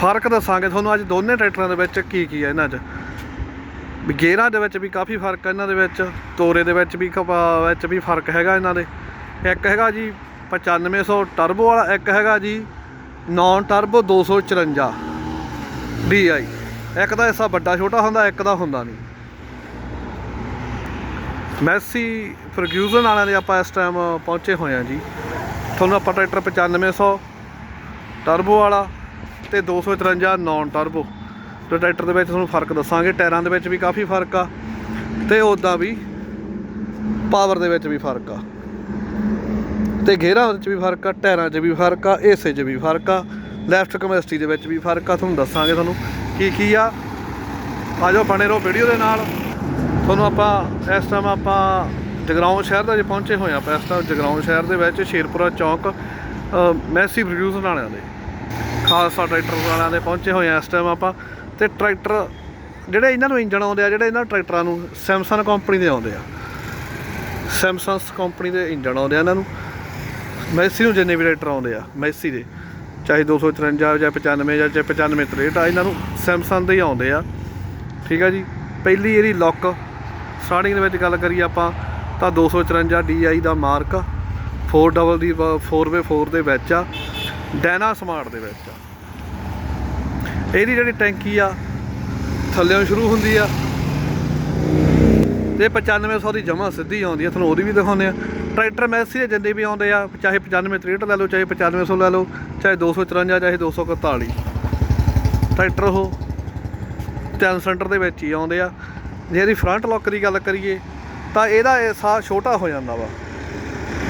ਫ਼ਰਕ ਦੱਸਾਂਗੇ ਤੁਹਾਨੂੰ ਅੱਜ ਦੋਨੇ ਟਰੈਕਟਰਾਂ ਦੇ ਵਿੱਚ ਕੀ ਕੀ ਹੈ ਇਹਨਾਂ 'ਚ। ਵੀ ਗੇਅਰਾਂ ਦੇ ਵਿੱਚ ਵੀ ਕਾਫੀ ਫ਼ਰਕ ਹੈ ਇਹਨਾਂ ਦੇ ਵਿੱਚ, ਤੋਰੇ ਦੇ ਵਿੱਚ ਵੀ ਕਪਾ- ਵਿੱਚ ਵੀ ਫ਼ਰਕ ਹੈਗਾ ਇਹਨਾਂ ਦੇ। ਇੱਕ ਹੈਗਾ ਜੀ 9500 ਟਰਬੋ ਵਾਲਾ, ਇੱਕ ਹੈਗਾ ਜੀ ਨਾਨ ਟਰਬੋ 254 DI ਇੱਕ ਦਾ ਹਿੱਸਾ ਵੱਡਾ ਛੋਟਾ ਹੁੰਦਾ, ਇੱਕ ਦਾ ਹੁੰਦਾ ਨਹੀਂ। ਮੈਸੀ ਫਰਗਿਊਜ਼ਨ ਵਾਲਿਆਂ ਦੇ ਆਪਾਂ ਇਸ ਟਾਈਮ ਪਹੁੰਚੇ ਹੋਏ ਆ ਜੀ। ਤੁਹਾਨੂੰ ਆਪਾਂ ਟਰੈਕਟਰ 9500 ਟਰਬੋ ਵਾਲਾ ਤੇ 253 ਨਾਨ ਟਰਬੋ ਤੇ ਟਰੈਕਟਰ ਦੇ ਵਿੱਚ ਤੁਹਾਨੂੰ ਫ਼ਰਕ ਦੱਸਾਂਗੇ, ਟਾਇਰਾਂ ਦੇ ਵਿੱਚ ਵੀ ਕਾਫੀ ਫ਼ਰਕ ਆ, ਤੇ ਉਦਾਂ ਵੀ ਪਾਵਰ ਦੇ ਵਿੱਚ ਵੀ ਫ਼ਰਕ ਆ। ਤੇ ਗੇਅਰਾਂ ਵਿੱਚ ਵੀ ਫ਼ਰਕ ਆ, ਟਾਇਰਾਂ 'ਚ ਵੀ ਫ਼ਰਕ ਆ ਏਸੇ 'ਚ ਵੀ ਫ਼ਰਕ ਆ ਲੈਫਟ ਕੈਮੈਸਟਰੀ ਦੇ ਵਿੱਚ ਵੀ ਫ਼ਰਕ ਆ। ਤੁਹਾਨੂੰ ਦੱਸਾਂਗੇ ਤੁਹਾਨੂੰ ਕੀ ਕੀ ਆ। ਆਜੋ ਬਣੇ ਰਹੋ ਵੀਡੀਓ ਦੇ ਨਾਲ। ਤੁਹਾਨੂੰ ਆਪਾਂ ਇਸ ਟਾਈਮ ਆਪਾਂ ਜਗਰਾਉਂ ਸ਼ਹਿਰ ਦਾ ਜੇ ਪਹੁੰਚੇ ਹੋਏ ਆਪਾਂ ਇਸ ਟਾਈਮ ਜਗਰਾਉਂ ਸ਼ਹਿਰ ਦੇ ਵਿੱਚ ਸ਼ੇਰਪੁਰਾ ਚੌਂਕ ਮੈਸੀ ਪ੍ਰੋਡਿਊਸ ਵਾਲਿਆਂ ਦੇ। ਖਾਲਸਾ ਟਰੈਕਟਰ ਵਾਲਿਆਂ ਦੇ ਪਹੁੰਚੇ ਹੋਏ ਆ ਇਸ ਟਾਈਮ ਆਪਾਂ। ਤੇ ਟਰੈਕਟਰ ਜਿਹੜੇ ਇਹਨਾਂ ਨੂੰ ਇੰਜਣ ਆਉਂਦੇ ਆ, ਜਿਹੜੇ ਇਹਨਾਂ ਟਰੈਕਟਰਾਂ ਨੂੰ ਸੈਮਸੰਗ ਕੰਪਨੀ ਦੇ ਆਉਂਦੇ ਆ। ਸੈਮਸੰਗ ਕੰਪਨੀ ਦੇ ਇੰਜਣ ਆਉਂਦੇ ਆ ਇਹਨਾਂ ਨੂੰ। ਮੈਸੀ ਨੂੰ ਜਿੰਨੇ ਵੀ ਟਰੈਕਟਰ ਆਉਂਦੇ ਆ ਮੈਸੀ ਦੇ। ਚਾਹੇ 253 ਜਾਂ 95 ਜਾਂ ਚਾਹੇ 95 63 ਆ, ਇਹਨਾਂ ਨੂੰ ਸੈਮਸੰਗ ਦੇ ਹੀ ਆਉਂਦੇ ਆ। ਠੀਕ ਆ ਜੀ? ਪਹਿਲੀ ਇਹਦੀ ਲੁੱਕ ਸਟਾਰਟਿੰਗ ਦੇ ਵਿੱਚ ਗੱਲ ਕਰੀਏ ਆਪਾਂ, ਤਾਂ 254 DI ਦਾ ਮਾਰਕ 4 ਡਬਲ ਦੀ 4x4 ਦੇ ਵਿੱਚ ਆ। ਡੈਨਾ ਸਮਾਰਟ ਦੇ ਵਿੱਚ। ਇਹਦੀ ਜਿਹੜੀ ਟੈਂਕੀ ਆ ਥੱਲੇੋਂ ਸ਼ੁਰੂ ਹੁੰਦੀ ਆ। ਤੇ 9500 ਦੀ ਜਮਾ ਸਿੱਧੀ ਆਉਂਦੀ ਆ, ਤੁਹਾਨੂੰ ਉਹਦੀ ਵੀ ਦਿਖਾਉਂਦੇ ਆ। ਟਰੈਕਟਰ ਮੈਸੀ ਦੇ ਜਿੰਨੇ ਵੀ ਆਉਂਦੇ ਆ, ਚਾਹੇ 95 63 ਲੈ ਲਓ, ਚਾਹੇ 9500 ਲੈ ਲਓ, ਚਾਹੇ 254 ਚਾਹੇ 241 ਟਰੈਕਟਰ ਉਹ ਤਿੰਨ ਸੈਂਟਰ ਦੇ ਵਿੱਚ ਹੀ ਆਉਂਦੇ ਆ। ਜੇ ਇਹਦੀ ਫਰੰਟ ਲੁੱਕ ਦੀ ਗੱਲ ਕਰੀਏ, ਤਾਂ ਇਹਦਾ ਇਹ ਸਾਹ ਛੋਟਾ ਹੋ ਜਾਂਦਾ ਵਾ।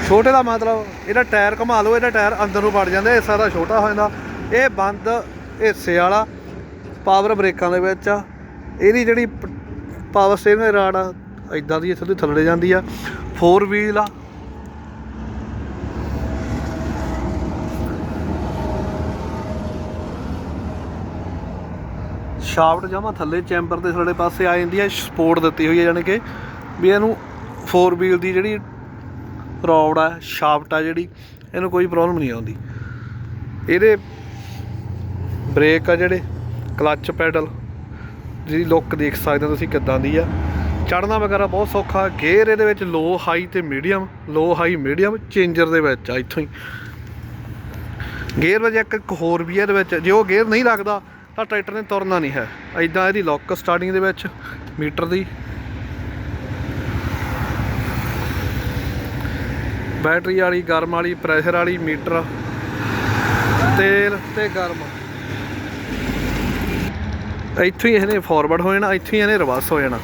ਛੋਟੇ ਦਾ ਮਤਲਬ, ਇਹਦਾ ਟਾਇਰ ਘੁਮਾ ਲਓ, ਇਹਦਾ ਟਾਇਰ ਅੰਦਰ ਨੂੰ ਵੜ ਜਾਂਦਾ, ਹਿੱਸਾ ਦਾ ਛੋਟਾ ਹੋ ਜਾਂਦਾ। ਇਹ ਬੰਦ ਹਿੱਸੇ ਵਾਲਾ ਪਾਵਰ ਬ੍ਰੇਕਾਂ ਦੇ ਵਿੱਚ ਆ। ਇਹਦੀ ਜਿਹੜੀ ਪਾਵਰ ਸਟੀਅਰਿੰਗ ਰਾਡ ਆ ਇਦਾਂ ਦੀ ਇੱਥੇ ਦੀ ਥੱਲੇ ਜਾਂਦੀ ਆ। 4 ਵੀਲ ਆ। ਸ਼ਾਫਟ ਜਮਾ ਥੱਲੇ ਚੈਂਬਰ ਦੇ ਥੱਲੇ ਪਾਸੇ ਆ ਜਾਂਦੀ ਹੈ ਸਪੋਰਟ ਦਿੱਤੀ ਹੋਈ ਹੈ ਯਾਨੀ ਕਿ ਵੀ ਇਹਨੂੰ 4 ਵੀਲ ਦੀ ਜਿਹੜੀ ਰੌਡ ਆ, ਸ਼ਾਫਟ ਆ ਜਿਹੜੀ, ਇਹਨੂੰ ਕੋਈ ਪ੍ਰੋਬਲਮ ਨਹੀਂ ਆਉਂਦੀ। ਇਹਦੇ ਬ੍ਰੇਕ ਆ ਜਿਹੜੇ ਕਲੱਚ ਪੈਡਲ ਜਿਹਦੀ ਲੁੱਕ ਦੇਖ ਸਕਦੇ ਹੋ ਤੁਸੀਂ ਕਿੱਦਾਂ ਦੀ ਆ। ਚੜਨਾ ਵਗੈਰਾ ਬਹੁਤ ਸੌਖਾ ਗੇਅਰ ਇਹਦੇ ਵਿੱਚ ਲੋ ਹਾਈ ਤੇ medium low high medium changer ਦੇ ਵਿੱਚ ਆ, ਇੱਥੋਂ ਹੀ। ਗੇਅਰ ਵਜੇ ਇੱਕ ਹੋਰ ਵੀ ਆ ਇਹਦੇ ਵਿੱਚ, ਜੇ ਉਹ ਗੇਅਰ ਨਹੀਂ ਲੱਗਦਾ, ਤਾਂ ਟਰੈਕਟਰ ਨੇ ਤੁਰਨਾ ਨਹੀਂ ਹੈ। ਐਦਾਂ ਇਹਦੀ ਲੁੱਕ ਸਟਾਰਟਿੰਗ ਦੇ ਵਿੱਚ, ਮੀਟਰ ਦੀ। ਬੈਟਰੀ ਵਾਲੀ, ਗਰਮ ਵਾਲੀ, ਪ੍ਰੈਸ਼ਰ ਵਾਲੀ, ਮੀਟਰ, ਤੇਲ ਤੇ ਗਰਮ। ਇੱਥੋਂ ਹੀ ਇਹਨੇ ਫਾਰਵਰਡ ਹੋ ਜਾਣਾ, ਇੱਥੋਂ ਹੀ ਇਹਨੇ ਰਿਵਰਸ ਹੋ ਜਾਣਾ।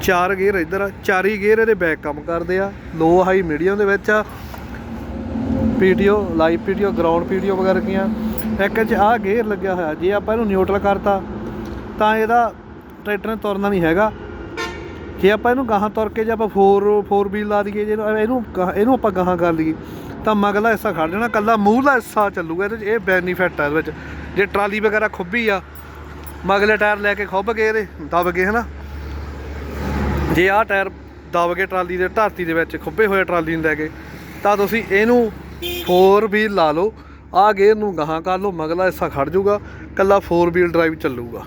ਚਾਰ ਗੇਅਰ ਇੱਧਰ ਆ, ਚਾਰੀ ਗੇਅਰ ਇਹਦੇ ਬੈਕ ਕੰਮ ਕਰਦੇ ਆ ਲੋ ਹਾਈ ਮੀਡੀਅਮ ਦੇ ਵਿੱਚ ਆ। PTO live PTO ground PTO ਵਗੈਰਾ ਕੀਆਂ। ਇੱਕ ਚ ਆ ਗੇਅਰ ਲੱਗਿਆ ਹੋਇਆ, ਜੇ ਆਪਾਂ ਇਹਨੂੰ ਨਿਊਟਰਲ ਕਰਤਾ, ਤਾਂ ਇਹਦਾ ਟਰੈਕਟਰ ਨੇ ਤੁਰਨਾ ਨਹੀਂ ਹੈਗਾ। ਜੇ ਆਪਾਂ ਇਹਨੂੰ ਗਾਹਾਂ ਤੁਰ ਕੇ ਜੇ ਆਪਾਂ 4 4 ਵੀਲ ਲਾ ਦਈਏ, ਜੇ ਇਹਨੂੰ ਗਾਹਾਂ- ਇਹਨੂੰ ਆਪਾਂ ਗਾਹਾਂ ਕਰ ਲਈਏ, ਤਾਂ ਮਗਲਾ ਹਿੱਸਾ ਖੜ ਜਾਣਾ ਕੱਲਾ ਮੂਹਰਲਾ ਹਿੱਸਾ ਚੱਲੂਗਾ, ਇਹਦੇ 'ਚ ਇਹ ਬੈਨੀਫਿਟ ਆ ਇਹਦੇ ਵਿੱਚ। ਜੇ ਟਰਾਲੀ ਵਗੈਰਾ ਖੁੱਬੀ ਆ, ਮਗਲੇ ਟਾਇਰ ਲੈ ਕੇ ਖੁੱਬ ਗਏ ਇਹਦੇ, ਦਬ ਗਏ, ਹਨਾ? ਜੇ ਆਹ ਟਾਇਰ ਦਬ ਕੇ ਟਰਾਲੀ ਦੇ, ਧਰਤੀ ਦੇ ਵਿੱਚ ਖੁੱਬੇ ਹੋਏ ਟਰਾਲੀ ਨੂੰ ਲੈ ਕੇ, ਤਾਂ ਤੁਸੀਂ ਇਹਨੂੰ ਫੋਰ ਵੀਲ ਲਾ ਲਓ, ਆਹ ਗੇਅਰ ਨੂੰ ਗਾਹਾਂ ਕਰ ਲਓ, ਮਗਲਾ ਹਿੱਸਾ ਖੜ ਜਾਊਗਾ ਕੱਲਾ ਫੋਰ ਵੀਲ ਡਰਾਈਵ ਚੱਲੂਗਾ।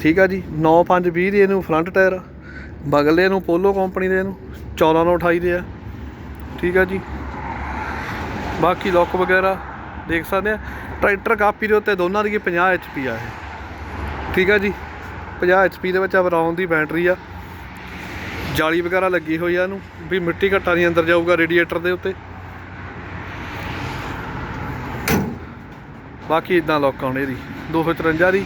ਠੀਕ ਆ ਜੀ? 9520 ਦੀ ਇਹਨੂੰ ਫਰੰਟ ਟਾਇਰ ਆ। ਬਗਲੇ ਨੂੰ, ਪੋਲੋ ਕੰਪਨੀ ਦੇ ਨੂੰ ਚੌਦਾਂ ਨੂੰ 1428 ਦੇ ਆ। ਠੀਕ ਆ ਜੀ। ਬਾਕੀ ਲੋਕ ਵਗੈਰਾ ਦੇਖ ਸਕਦੇ ਆ। ਟਰੈਕਟਰ ਕਾਪੀ ਦੇ ਉੱਤੇ ਦੋਨਾਂ ਦੀ 50 HP ਆ ਇਹ। ਠੀਕ ਆ ਜੀ। 50 HP ਦੇ ਵਿੱਚ ਬਰਾਉਨ ਦੀ ਬੈਟਰੀ ਆ। ਜਾਲੀ ਵਗੈਰਾ ਲੱਗੀ ਹੋਈ ਆ ਇਹਨੂੰ। ਵੀ ਮਿੱਟੀ ਘੱਟਾ ਨਹੀਂ ਅੰਦਰ ਜਾਊਗਾ ਰੇਡੀਏਟਰ ਦੇ ਉੱਤੇ। ਬਾਕੀ ਇਦਾਂ ਲੋਕ ਆਉਣੇ ਇਹਦੀ 253 ਦੀ।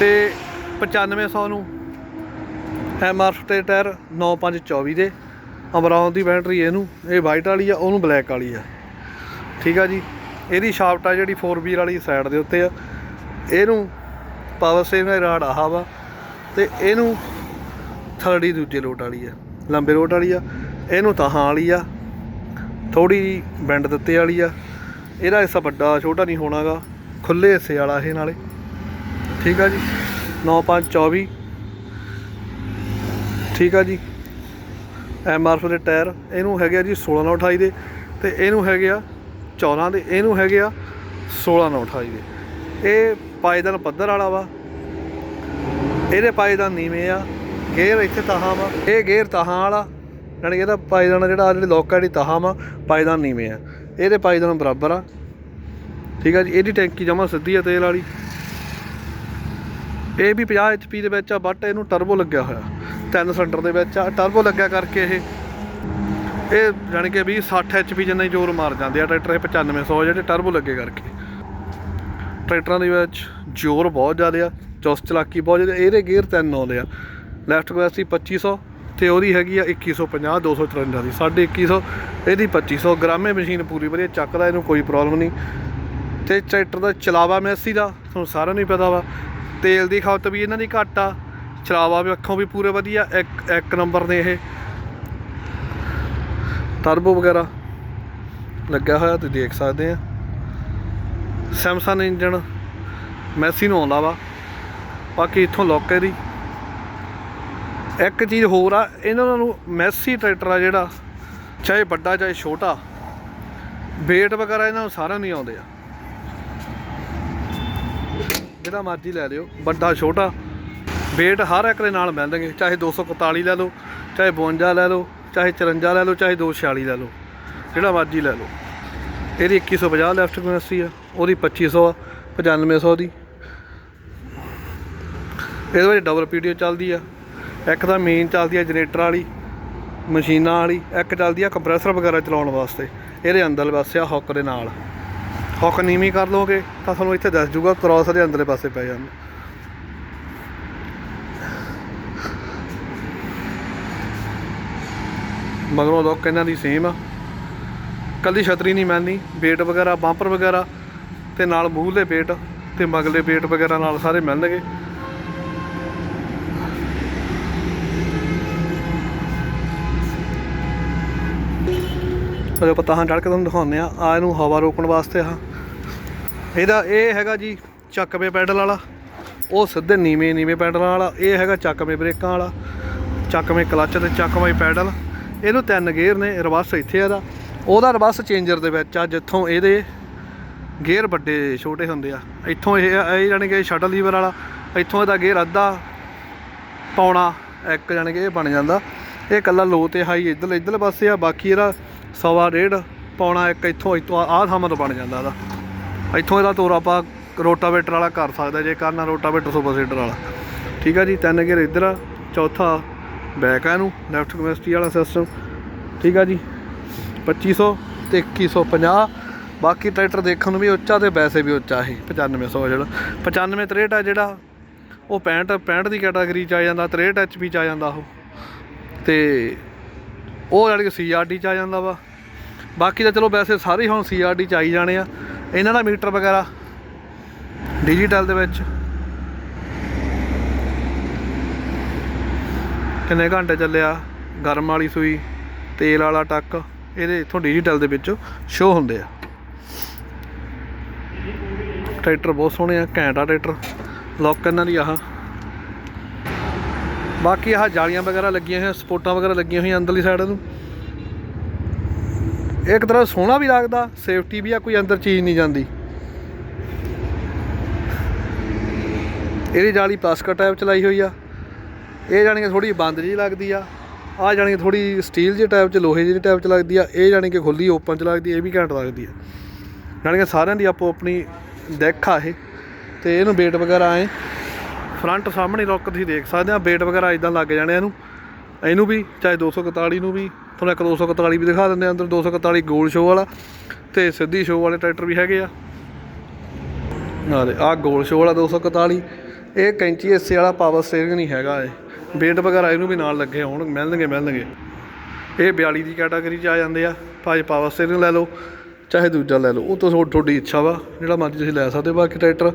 ਤੇ 9500 ਨੂੰ ਐਮਆਰਐਫ ਤੇ ਟਾਇਰ 9524 ਦੇ। ਅਮਰਾਉਂ ਦੀ ਬੈਟਰੀ ਇਹਨੂੰ, ਇਹ ਵਾਈਟ ਵਾਲੀ ਆ, ਉਹਨੂੰ ਬਲੈਕ ਵਾਲੀ ਆ। ਠੀਕ ਆ ਜੀ? ਇਹਦੀ ਸ਼ਾਫਟ ਆ ਜਿਹੜੀ 4 ਵੀਲ ਵਾਲੀ ਸਾਈਡ ਦੇ ਉੱਤੇ ਆ। ਇਹਨੂੰ ਪਾਵਰ ਸੇਵਿੰਗ ਰਾਡ ਆਹ ਵਾ ਤੇ ਇਹਨੂੰ ਥਰਡੀ ਦੂਜੇ ਲੋਟ ਵਾਲੀ ਆ, ਲੰਬੇ ਲੋਟ ਵਾਲੀ ਆ। ਇਹਨੂੰ ਤਾਹਾਂ ਵਾਲੀ ਆ ਥੋੜੀ ਬੈਂਡ ਦਿੱਤੇ ਵਾਲੀ ਆ। ਇਹਦਾ ਹਿੱਸਾ ਵੱਡਾ, ਛੋਟਾ ਨਹੀਂ ਹੋਣਾਗਾ। ਖੁੱਲੇ ਹਿੱਸੇ ਵਾਲਾ ਇਹ ਨਾਲੇ। ਠੀਕ ਆ ਜੀ? 9524 ਠੀਕ ਆ ਜੀ। ਐਮਆਰਐਫ ਦੇ ਟਾਇਰ, ਇਹਨੂੰ ਹੈਗੇ ਆ ਜੀ 16 ਨਾਲ 28 ਦੇ ਤੇ ਇਹਨੂੰ ਹੈਗੇ ਆ 14 ਦੇ, ਇਹਨੂੰ ਹੈਗੇ ਆ 16928 ਦੇ। ਇਹ ਪਾਇਦਾਨ ਪੱਧਰ ਵਾਲਾ ਵਾ। ਇਹਦੇ ਪਾਇਦਾਨ ਨੀਵੇਂ ਆ, ਗੇਅਰ ਇੱਥੇ ਤਾਹਾਂ ਵਾ। ਇਹ ਗੇਅਰ ਤਾਹਾਂ ਵਾਲਾ, ਯਾਨੀ ਇਹਦਾ ਪਾਇਦਾਨ ਜਿਹੜਾ ਆਹ ਜਿਹੜੀ ਲੋਕ ਜਿਹੜੀ ਤਾਹਾਂ ਵਾ ਪਾਇਦਾਨ ਨੀਵੇਂ ਆ। ਇਹਦੇ ਪਾਇਦਾਨ ਬਰਾਬਰ ਆ। ਠੀਕ ਆ ਜੀ, ਇਹਦੀ ਟੈਂਕੀ ਜਮਾ ਸਿੱਧੀ ਆ ਤੇਲ ਵਾਲੀ। ਇਹ ਵੀ 50 HP ਦੇ ਵਿੱਚ ਆ ਬਟ ਇਹਨੂੰ ਟਰਬੋ ਲੱਗਿਆ ਹੋਇਆ। ਤਿੰਨ ਸਿਲੰਡਰ ਦੇ ਵਿੱਚ ਆ ਟਰਬੋ ਲੱਗਿਆ ਕਰਕੇ ਇਹ। ਇਹ ਜਾਣੀ ਕਿ ਵੀ 60 HP ਜਿੰਨਾ ਹੀ ਜ਼ੋਰ ਮਾਰ ਜਾਂਦੇ ਆ, ਟਰੈਕਟਰ ਇਹ 9500 ਜਿਹੜੇ ਟਰਬੋ ਲੱਗੇ ਕਰਕੇ। ਟਰੈਕਟਰਾਂ ਦੇ ਵਿੱਚ ਜ਼ੋਰ ਬਹੁਤ ਜ਼ਿਆਦਾ ਆ, ਚੁਸਤ ਚਲਾਕੀ ਬਹੁਤ ਜ਼ਿਆਦਾ, ਇਹਦੇ ਗੇਅਰ ਤਿੰਨ ਆਉਂਦੇ ਆ। ਲੈਫਟ ਕਪੈਸਿਟੀ 2500 ਤੇ ਉਹਦੀ ਹੈਗੀ ਆ 2150 253 ਦੀ 2150 ਇਹਦੀ 2500 ਗ੍ਰਾਮੇ ਮਸ਼ੀਨ ਪੂਰੀ ਵਧੀਆ ਚੱਕਦਾ, ਇਹਨੂੰ ਕੋਈ ਪ੍ਰੋਬਲਮ ਨਹੀਂ। ਤੇ ਟਰੈਕਟਰ ਦਾ ਚਲਾਵਾ ਮੈਸੀ ਦਾ, ਤੁਹਾਨੂੰ ਸਾਰਿਆਂ ਨੂੰ ਹੀ ਪਤਾ ਵਾ। ਤੇਲ ਦੀ ਖਪਤ ਵੀ ਇਹਨਾਂ ਦੀ ਘੱਟ ਆ। ਚਲਾਵਾ ਵੀ ਅੱਖੋਂ ਵੀ ਪੂਰੇ ਵਧੀਆ, ਇੱਕ ਇੱਕ ਨੰਬਰ ਨੇ ਇਹ। ਟਰਬੋ ਵਗੈਰਾ ਲੱਗਿਆ ਹੋਇਆ, ਤੁਸੀਂ ਦੇਖ ਸਕਦੇ ਆ। ਸੈਮਸੰਗ ਇੰਜਨ ਮੈਸੀ ਨੂੰ ਆਉਂਦਾ ਵਾ। ਬਾਕੀ ਇੱਥੋਂ ਲੋਕ ਦੀ ਇੱਕ ਚੀਜ਼ ਹੋਰ ਆ, ਇਹਨਾਂ ਨੂੰ ਮੈਸੀ ਟਰੈਕਟਰ ਆ ਜਿਹੜਾ, ਚਾਹੇ ਵੱਡਾ, ਚਾਹੇ ਛੋਟਾ ਵੇਟ ਵਗੈਰਾ ਇਹਨਾਂ ਨੂੰ ਸਾਰਿਆਂ ਨੂੰ ਹੀ ਆਉਂਦੇ ਆ। ਜਿਹੜਾ ਮਰਜ਼ੀ ਲੈ ਲਿਓ, ਵੱਡਾ, ਛੋਟਾ। ਵੇਟ ਹਰ ਇੱਕ ਦੇ ਨਾਲ ਮਿਲਣਗੇ, ਚਾਹੇ 241 ਲੈ ਲਓ, ਚਾਹੇ 52 ਲੈ ਲਓ, ਚਾਹੇ 54 ਲੈ ਲਓ, ਚਾਹੇ 246 ਲੈ ਲਓ, ਜਿਹੜਾ ਮਰਜ਼ੀ ਲੈ ਲਓ। ਇਹਦੀ 2150 ਲੈਫਟ ਕੈਪੈਸਿਟੀ ਆ, ਉਹਦੀ 2500 ਆ 9500 ਦੀ। ਇਹਦੇ ਵਿੱਚ ਡਬਲ ਪੀਡੀਓ ਚੱਲਦੀ ਆ, ਇੱਕ ਤਾਂ ਮੇਨ ਚੱਲਦੀ ਆ ਜਨਰੇਟਰ ਵਾਲੀ, ਮਸ਼ੀਨਾਂ ਵਾਲੀ, ਇੱਕ ਚੱਲਦੀ ਆ ਕੰਪਰੈਸਰ ਵਗੈਰਾ ਚਲਾਉਣ ਵਾਸਤੇ, ਇਹਦੇ ਅੰਦਰ ਪਾਸੇ ਆ ਹੁੱਕ ਦੇ ਨਾਲ। ਹੁੱਕ ਨੀਵੀਂ ਕਰ ਲਓਗੇ, ਤਾਂ ਤੁਹਾਨੂੰ ਇੱਥੇ ਦੱਸ ਜੂਗਾ ਕ੍ਰਾਸ ਦੇ ਅੰਦਰਲੇ ਪਾਸੇ ਪੈ ਜਾਂਦਾ। ਮਗਰੋਂ ਲੋਕ ਇਹਨਾਂ ਦੀ ਸੇਮ ਆ। ਕੱਲੀ ਛਤਰੀ ਨਹੀਂ ਮਿਲਣੀ ਵੇਟ ਵਗੈਰਾ ਬੰਪਰ ਵਗੈਰਾ, ਤੇ ਨਾਲ ਮੂਹਲੇ ਵੇਟ ਤੇ ਮਗਲੇ ਵੇਟ ਵਗੈਰਾ ਨਾਲ ਸਾਰੇ ਮਿਲਣਗੇ। ਅਜੇ ਪਤਾ ਹਾਂ ਚੜ੍ਹ ਕੇ ਤੁਹਾਨੂੰ ਦਿਖਾਉਂਦੇ ਆ ਆ ਇਹਨੂੰ ਹਵਾ ਰੋਕਣ ਵਾਸਤੇ ਆ। ਇਹਦਾ ਇਹ ਹੈਗਾ ਜੀ ਚੱਕਵੇਂ ਪੈਡਲ ਵਾਲਾ। ਉਹ ਸਿੱਧੇ ਨੀਵੇਂ ਨੀਵੇਂ ਪੈਡਲ ਵਾਲਾ। ਇਹ ਹੈਗਾ ਚੱਕਵੇਂ ਬ੍ਰੇਕਾਂ ਵਾਲਾ। ਚੱਕਵੇਂ ਕਲੱਚ ਤੇ ਚੱਕਵੇਂ ਪੈਡਲ। ਇਹਨੂੰ ਤਿੰਨ ਗੇਅਰ ਨੇ, ਰਿਵਰਸ ਇੱਥੇ ਆਦਾ ਉਹਦਾ ਰਿਵਰਸ ਚੇਂਜਰ ਦੇ ਵਿੱਚ ਆ, ਜਿੱਥੋਂ ਇਹਦੇ ਗੇਅਰ ਵੱਡੇ ਛੋਟੇ ਹੁੰਦੇ ਆ। ਇੱਥੋਂ ਇਹ ਇਹ ਜਾਣੀ ਕਿ ਸ਼ਟਲ ਲੀਵਰ ਵਾਲਾ, ਇੱਥੋਂ ਇਹਦਾ ਗੇਅਰ ਅੱਧਾ ਪੌਣਾ, ਇੱਕ ਜਾਣੀ ਕਿ ਇਹ ਬਣ ਜਾਂਦਾ। ਇਹ ਇਕੱਲਾ ਲੋ ਤੇ ਹਾਈ ਇੱਧਰ ਇੱਧਰਲੇ ਪਾਸੇ ਆ, ਬਾਕੀ ਇਹਦਾ ਸਵਾ ਡੇਢ, ਪੌਣਾ ਇੱਕ ਇੱਥੋਂ ਇੱਥੋਂ ਆਹ ਥਾਂ ਤੋਂ ਬਣ ਜਾਂਦਾ ਇਹਦਾ। ਇੱਥੋਂ ਇਹਦਾ ਤੋਰ ਆਪਾਂ ਰੋਟਾਵੇਟਰ ਵਾਲਾ ਕਰ ਸਕਦਾ ਜੇ ਕਰਨਾ ਰੋਟਾਵੇਟਰ ਸੁਪਰ ਸੀਡਰ ਵਾਲਾ। ਠੀਕ ਆ ਜੀ, ਤਿੰਨ ਗੇਅਰ ਇੱਧਰ ਆ, ਚੌਥਾ ਬੈਕ ਆ ਇਹਨੂੰ ਲੈਫਟ ਕਮੈਸਟੀ ਵਾਲਾ ਸਿਸਟਮ ਠੀਕ ਆ ਜੀ? 2500 ਤੇ 2150 ਬਾਕੀ ਟਰੈਕਟਰ ਦੇਖਣ ਨੂੰ ਵੀ ਉੱਚਾ ਤੇ ਵੈਸੇ ਵੀ ਉੱਚਾ ਇਹ 9500 ਜਿਹੜਾ। 95 63 ਆ ਜਿਹੜਾ, ਉਹ 65 65 ਦੀ ਕੈਟਾਗਰੀ ਚ ਆ ਜਾਂਦਾ 63 ਐਚਪੀ ਚ ਆ ਜਾਂਦਾ ਉਹ। ਤੇ ਉਹ ਜਾਣੀ ਕਿ ਸੀਆਰਡੀ ਚ ਆ ਜਾਂਦਾ ਵਾ। ਬਾਕੀ ਤਾਂ ਚਲੋ ਵੈਸੇ ਸਾਰੇ ਹੀ ਹੁਣ ਸੀਆਰਡੀ ਚ ਆਈ ਜਾਣੇ ਆ। ਇਹਨਾਂ ਦਾ ਮੀਟਰ ਵਗੈਰਾ ਡਿਜੀਟਲ ਦੇ ਵਿੱਚ। ਕਿੰਨੇ ਘੰਟੇ ਚੱਲਿਆ? ਗਰਮ ਵਾਲੀ ਸੂਈ, ਤੇਲ ਵਾਲਾ ਟੱਕ, ਇਹਦੇ ਇਥੋਂ ਡਿਜੀਟਲ ਦੇ ਵਿੱਚ ਸ਼ੋ ਹੁੰਦੇ ਆ। ਟਰੈਕਟਰ ਬਹੁਤ ਸੋਹਣੇ ਆ, ਘੈਂਟ ਆ ਟਰੈਕਟਰ। ਲੋਕ ਇਹਨਾਂ ਦੀ ਆਹ। ਬਾਕੀ ਆਹ ਜਾਲੀਆਂ ਵਗੈਰਾ ਲੱਗੀਆਂ ਹੋਈਆਂ ਸਪੋਰਟਾਂ ਵਗੈਰਾ ਲੱਗੀਆਂ ਹੋਈਆਂ ਅੰਦਰਲੀ ਸਾਈਡ ਨੂੰ। ਇੱਕ ਤਰ੍ਹਾਂ ਸੋਹਣਾ ਵੀ ਲੱਗਦਾ ਸੇਫਟੀ ਵੀ ਆ, ਕੋਈ ਅੰਦਰ ਚੀਜ਼ ਨਹੀਂ ਜਾਂਦੀ। ਇਹਦੀ ਜਾਲੀ ਪਲਾਸਟਿਕ ਟਾਈਪ ਚਲਾਈ ਹੋਈ ਆ। ਇਹ ਜਾਣੀ ਕਿ ਥੋੜੀ ਬੰਦ ਜੀ ਲੱਗਦੀ ਆ। ਆ ਜਾਣੀ ਕਿ ਥੋੜੀ ਸਟੀਲ ਜਿਹੇ ਟਾਈਪ ਚ, ਲੋਹੇ ਜਿਹੇ ਟਾਈਪ ਚ ਲੱਗਦੀ ਆ। ਇਹ ਜਾਣੀ ਕਿ ਖੁੱਲੀ ਓਪਨ ਚ ਲੱਗਦੀ ਇਹ ਵੀ ਘੈਂਟ ਲੱਗਦੀ ਆ। ਜਾਣੀ ਕਿ ਸਾਰਿਆਂ ਦੀ ਆਪੋ ਆਪਣੀ ਡੈਕ ਆ ਇਹ। ਤੇ ਇਹਨੂੰ ਵੇਟ ਵਗੈਰਾ ਐ ਫਰੰਟ ਸਾਹਮਣੇ ਲੁੱਕ ਤੁਸੀਂ ਦੇਖ ਸਕਦੇ ਆ। ਵੇਟ ਵਗੈਰਾ ਇਦਾਂ ਲੱਗ ਜਾਣੇ ਇਹਨੂੰ। ਇਹਨੂੰ ਵੀ, ਚਾਹੇ 241 ਨੂੰ ਵੀ, ਤੁਹਾਨੂੰ ਇੱਕ 241 ਵੀ ਦਿਖਾ ਦਿੰਦੇ ਆ ਅੰਦਰ। 241 ਗੋਲ ਸ਼ੋ ਵਾਲਾ ਤੇ ਸਿੱਧੀ ਸ਼ੋ ਵਾਲੇ ਟਰੈਕਟਰ ਵੀ ਹੈਗੇ ਆ। ਨਾਲੇ ਆ ਗੋਲ ਸ਼ੋ ਵਾਲਾ 241 ਇਹ ਕੈਂਚੀ ਹਿੱਸੇ ਵਾਲਾ ਪਾਵਰ ਸਟੀਅਰਿੰਗ ਨਹੀਂ ਹੈਗਾ ਇਹ। ਵੇਟ ਵਗੈਰਾ ਇਹਨੂੰ ਵੀ ਨਾਲ ਲੱਗੇ ਹੋਣ, ਮਿਲਣਗੇ ਮਿਲਣਗੇ। ਇਹ 42 ਦੀ ਕੈਟਾਗਰੀ 'ਚ ਆ ਜਾਂਦੇ ਆ। ਭਾਵੇਂ ਪਾਵਰ ਸਟੀਅਰਿੰਗ ਲੈ ਲਓ, ਚਾਹੇ ਦੂਜਾ ਲੈ ਲਓ, ਉਹ ਤਾਂ ਤੁਹਾਡੀ ਇੱਛਾ ਵਾ, ਜਿਹੜਾ ਮਰਜ਼ੀ ਤੁਸੀਂ ਲੈ ਸਕਦੇ ਬਾਕੀ ਟਰੈਕਟਰ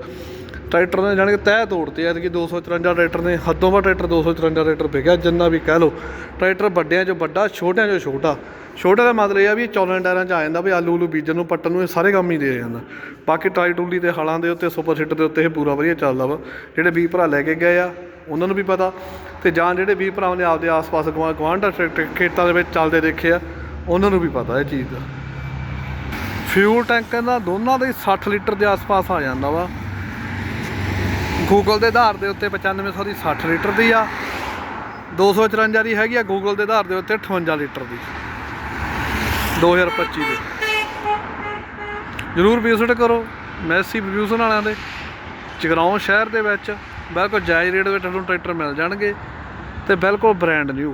ਟਰੈਕਟਰ ਨੇ ਜਾਣੀ ਕਿ ਤਹਿ ਤੋੜਤੇ ਐਤਕੀ 254 ਟਰੈਕਟਰ ਨੇ, ਹੱਦੋਂ ਵੱਧ ਟਰੈਕਟਰ 254 ਟਰੈਕਟਰ ਵਿਕਿਆ, ਜਿੰਨਾ ਵੀ ਕਹਿ ਲਓ। ਟਰੈਕਟਰ ਵੱਡਿਆਂ 'ਚੋਂ ਵੱਡਾ, ਛੋਟਿਆਂ 'ਚੋਂ ਛੋਟਾ। ਛੋਟੇ ਦਾ ਮਤਲਬ ਇਹ ਆ ਵੀ ਚੌਲਾਂ ਟਾਇਰਾਂ 'ਚ ਆ ਜਾਂਦਾ ਵੀ ਆਲੂ ਉਲੂ ਬੀਜਣ ਨੂੰ, ਪੱਟਣ ਨੂੰ, ਇਹ ਸਾਰੇ ਕੰਮ ਹੀ ਦੇ ਜਾਂਦਾ। ਬਾਕੀ ਟਰਾਈ ਟੂਲੀ ਤੇ ਹਲਾਂ ਦੇ ਉੱਤੇ, ਸੁਪਰ ਸੀਟਰ ਦੇ ਉੱਤੇ ਇਹ ਪੂਰਾ ਵਧੀਆ ਚੱਲਦਾ ਵਾ। ਜਿਹੜੇ ਵੀਹ ਭਰਾ ਲੈ ਕੇ ਗਏ ਆ ਉਹਨਾਂ ਨੂੰ ਵੀ ਪਤਾ ਤੇ ਜਾਂ ਜਿਹੜੇ ਵੀਹ ਭਰਾਵਾਂ ਨੇ ਆਪਦੇ ਆਸ-ਪਾਸ ਗਵਾ ਗਵਾਂਢ ਖੇਤਾਂ ਦੇ ਵਿੱਚ ਚੱਲਦੇ ਦੇਖੇ ਆ, ਉਹਨਾਂ ਨੂੰ ਵੀ ਪਤਾ ਇਹ ਚੀਜ਼ ਦਾ। ਫਿਊਲ ਟੈਂਕ ਇਹਨਾਂ ਦੋਨਾਂ ਦਾ ਹੀ 60 ਲੀਟਰ ਦੇ ਆਸ-ਪਾਸ ਆ ਜਾਂਦਾ ਵਾ। ਗੂਗਲ ਦੇ ਆਧਾਰ ਦੇ ਉੱਤੇ 9500 ਦੀ 60 ਲੀਟਰ ਦੀ ਆ 254 ਦੀ ਹੈਗੀ ਆ ਗੂਗਲ ਦੇ ਆਧਾਰ ਦੇ ਉੱਤੇ 58 ਲੀਟਰ ਦੀ। 2025 ਦੇ। ਜਰੂਰ ਵਿਜ਼ਿਟ ਕਰੋ, ਮੈਸੀ ਵਿਊਜ਼ਨ ਵਾਲਿਆਂ ਦੇ, ਜਗਰਾਉਂ ਸ਼ਹਿਰ ਦੇ ਵਿੱਚ। ਬਿਲਕੁਲ ਜਾਇਜ਼ ਰੇਟ ਵਿੱਚ ਤੁਹਾਨੂੰ ਟਰੈਕਟਰ ਮਿਲ ਜਾਣਗੇ ਤੇ ਬਿਲਕੁਲ ਬ੍ਰਾਂਡ ਨਿਊ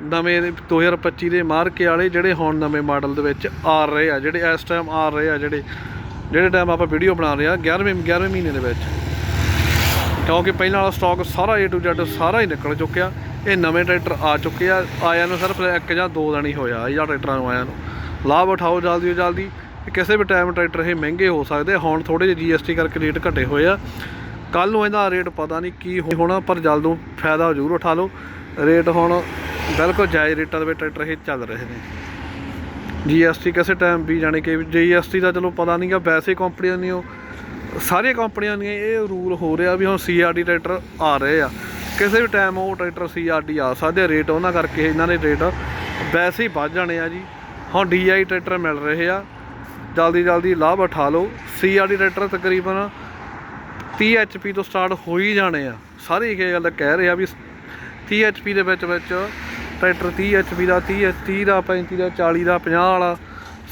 ਨਵੇਂ ਦੇ 2025 ਦੇ ਮਾਰਕੇ ਵਾਲੇ ਜਿਹੜੇ ਹੁਣ ਨਵੇਂ ਮਾਡਲ ਦੇ ਵਿੱਚ ਆ ਰਹੇ ਆ, ਜਿਹੜੇ ਇਸ ਟਾਈਮ ਆ ਰਹੇ ਆ, ਜਿਹੜੇ ਜਿਹੜੇ ਟਾਈਮ ਆਪਾਂ ਵੀਡੀਓ ਬਣਾ ਰਹੇ ਆ 11ਵੇਂ 11ਵੇਂ ਮਹੀਨੇ ਦੇ ਵਿੱਚ। ਕਿਉਂਕਿ ਪਹਿਲਾਂ ਵਾਲਾ ਸਟਾਕ ਸਾਰਾ A to Z ਸਾਰਾ ਹੀ ਨਿਕਲ ਚੁੱਕਿਆ। ਇਹ ਨਵੇਂ ਟਰੈਕਟਰ ਆ ਚੁੱਕੇ ਆ, ਆਇਆਂ ਨੂੰ ਸਿਰਫ ਇੱਕ ਜਾਂ ਦੋ ਦਿਨ ਹੀ ਹੋਇਆ ਇਹ ਟਰੈਕਟਰਾਂ ਨੂੰ ਆਇਆ ਨੂੰ। ਲਾਭ ਉਠਾਓ ਜਲਦੀ ਤੋਂ ਜਲਦੀ। ਕਿਸੇ ਵੀ ਟਾਈਮ ਟਰੈਕਟਰ ਇਹ ਮਹਿੰਗੇ ਹੋ ਸਕਦੇ ਹੁਣ ਥੋੜੇ ਜਿਹੇ GST ਕਰਕੇ ਰੇਟ ਘਟੇ ਹੋਏ ਆ। ਕੱਲ ਨੂੰ ਇਹਦਾ ਰੇਟ ਪਤਾ ਨਹੀਂ ਕੀ ਹੋਣਾ ਪਰ ਜਲਦੋਂ ਫਾਇਦਾ ਜ਼ਰੂਰ ਉਠਾ ਲਓ। ਰੇਟ ਹੁਣ ਬਿਲਕੁਲ ਜਾਇਜ਼ ਰੇਟਾਂ ਦੇ ਵਿੱਚ ਟਰੈਕਟਰ ਇਹ ਚੱਲ ਰਹੇ ਨੇ। GST ਕਿਸੇ ਟਾਈਮ ਵੀ ਜਾਣੇ ਕਿ GST ਦਾ ਚਲੋ ਪਤਾ ਨਹੀਂਗਾ ਵੈਸੇ ਕੰਪਨੀਆਂ ਨਹੀਂ ਉਹ ਸਾਰੀਆਂ ਕੰਪਨੀਆਂ ਦੀਆਂ ਇਹ ਰੂਲ ਹੋ ਰਿਹਾ ਵੀ ਹੁਣ CRD ਟਰੈਕਟਰ ਆ ਰਹੇ ਆ। ਕਿਸੇ ਵੀ ਟਾਈਮ ਉਹ ਟਰੈਕਟਰ CRD ਆ ਸਕਦੇ ਆ, ਰੇਟ ਉਹਨਾਂ ਕਰਕੇ ਇਹਨਾਂ ਦੇ ਰੇਟ ਵੈਸੇ ਹੀ ਵੱਧ ਜਾਣੇ ਆ ਜੀ। ਹੁਣ DI ਟਰੈਕਟਰ ਮਿਲ ਰਹੇ ਆ। ਜਲਦੀ ਜਲਦੀ ਲਾਭ ਉਠਾ ਲਓ। CRD ਟਰੈਕਟਰ ਤਕਰੀਬਨ 30 HP ਤੋਂ ਸਟਾਰਟ ਹੋ ਹੀ ਜਾਣੇ ਆ। ਸਾਰੇ ਇਹ ਗੱਲ ਕਹਿ ਰਹੇ ਆ ਵੀ 30 HP ਦੇ ਵਿੱਚ ਵਿੱਚ ਟਰੈਕਟਰ 30 HP ਦਾ 30 30 ਦਾ 35 ਦਾ 40 ਦਾ 50 ਵਾਲਾ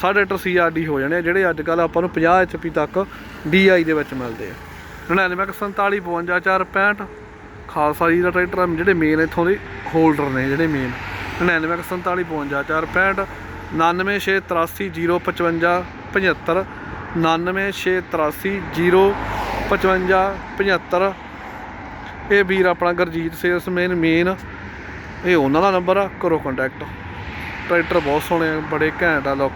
ਸਾਰੇ ਟਰੈਕਟਰ CRD ਹੋ ਜਾਣੇ ਆ ਜਿਹੜੇ ਅੱਜ ਕੱਲ ਆਪਾਂ ਨੂੰ 50 HP ਤੱਕ DI ਦੇ ਵਿੱਚ ਮਿਲਦੇ ਆ। 99 47 52 4 65 ਖਾਲਸਾ ਜੀ ਦਾ ਟਰੈਕਟਰ ਆ, ਜਿਹੜੇ ਮੇਨ ਇੱਥੋਂ ਦੇ ਹੋਲਡਰ ਨੇ ਜਿਹੜੇ ਮੇਨ 99 47 52 4 65 99 683 055 75 99 683 055 75 ਇਹ ਵੀਰ ਆਪਣਾ ਗੁਰਜੀਤ ਸੇਲਸਮੈਨ ਮੇਨ ਇਹ ਉਹਨਾਂ ਦਾ ਨੰਬਰ ਆ ਕਰੋ ਕੰਟੈਕਟ ਟਰੈਕਟਰ ਬਹੁਤ ਸੋਹਣੇ ਆ, ਬੜੇ ਘੈਂਟ ਆ ਲੁੱਕ